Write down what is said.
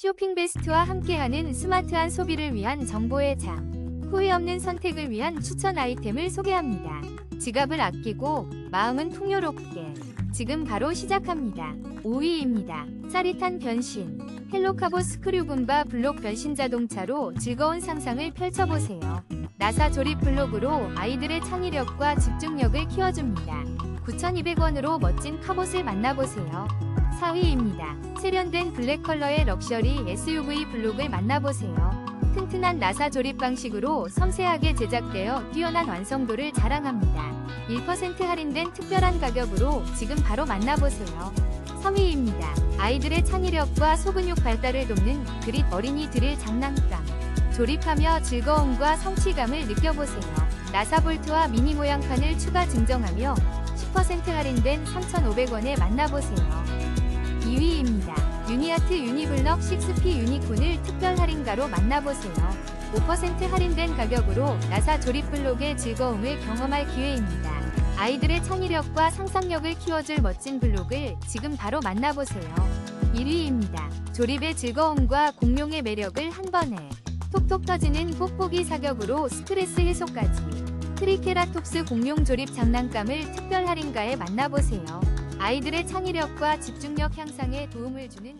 쇼핑 베스트와 함께하는 스마트한 소비를 위한 정보의 장. 후회 없는 선택을 위한 추천 아이템을 소개합니다. 지갑을 아끼고 마음은 풍요롭게. 지금 바로 시작합니다. 5위입니다. 짜릿한 변신. 헬로카보 스크류 분바 블록 변신 자동차로 즐거운 상상을 펼쳐보세요. 나사 조립 블록으로 아이들의 창의력과 집중력을 키워줍니다. 9,200원으로 멋진 카봇을 만나보세요. 4위입니다. 세련된 블랙 컬러의 럭셔리 SUV 블록을 만나보세요. 튼튼한 나사 조립 방식으로 섬세하게 제작되어 뛰어난 완성도를 자랑합니다. 1% 할인된 특별한 가격으로 지금 바로 만나보세요. 3위입니다. 아이들의 창의력과 소근육 발달을 돕는 그릿 어린이 드릴 장난감. 조립하며 즐거움과 성취감을 느껴보세요. 나사볼트와 미니 모양판을 추가 증정하며 10% 할인된 3,500원에 만나보세요. 2위입니다. 유니아트 유니블럭 6P 유니콘을 특별 할인가로 만나보세요. 5% 할인된 가격으로 나사 조립 블록의 즐거움을 경험할 기회입니다. 아이들의 창의력과 상상력을 키워줄 멋진 블록을 지금 바로 만나보세요. 1위입니다. 조립의 즐거움과 공룡의 매력을 한 번에 톡톡 터지는 뽁뽁이 사격으로 스트레스 해소까지 트리케라톱스 공룡 조립 장난감을 특별 할인가에 만나보세요. 아이들의 창의력과 집중력 향상에 도움을 주는